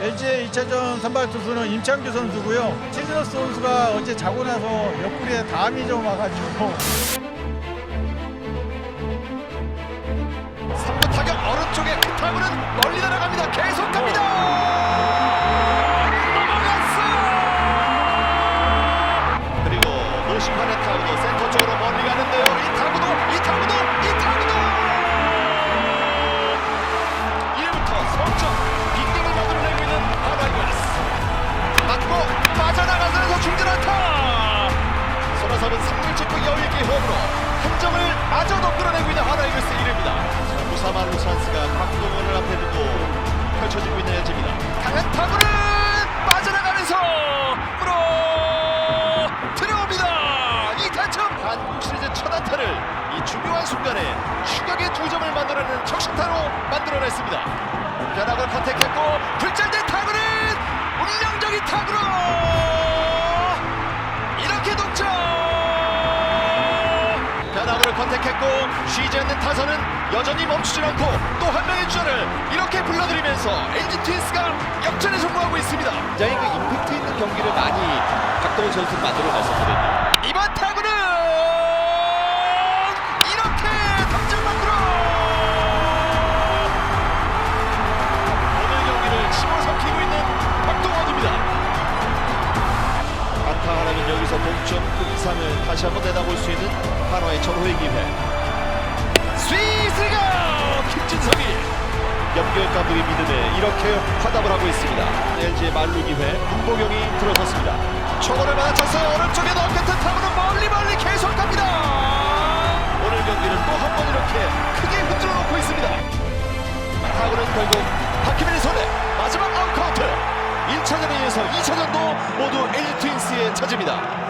LG의 2차전 선발 투수는 임창규 선수고요. 최진호 선수가 어제 자고 나서 옆구리에 담이 좀 와가지고 3루 타격 오른쪽에 그 타구는 멀리 날아갑니다. 계속 갑니다. 넘어갔어. 그리고 노심환의 타구도 센터 쪽으로 멀리 가는데요. 이 타구도 이 타구도 이 타구도 1부터 성적 중요한 순간에 추격의 두 점을 만들어내는 적시타로 만들어냈습니다. 변화를 컨택했고 불잘된 타구는 운명적인 타구로 이렇게 동점! 변화구를 컨택했고 쉬지 않는 타선은 여전히 멈추지 않고 또 한 명의 주자를 이렇게 불러들이면서 LG 트윈스가 역전에 성공하고 있습니다. 굉장히 그 임팩트 있는 경기를 많이 박동원 선수는 만들어냈었거든요. 이번 이상을 다시 한번 내다볼 수 있는 한화의 전호의 기회. 스위스가 김진성이 염기현 감독의 믿음에 이렇게 화답을 하고 있습니다. LG의 만루 기회 문보경이 들어섰습니다. 초원을 받아쳤어요. 오른쪽에 넘겼던 타구는 멀리 멀리 계속 갑니다. 오늘 경기를 또 한 번 이렇게 크게 흔들어 놓고 있습니다. 타구는 결국 박희민의 손에 마지막 아웃카운트. 1차전에 이어서 2차전도 모두 LG 트윈스의 차지입니다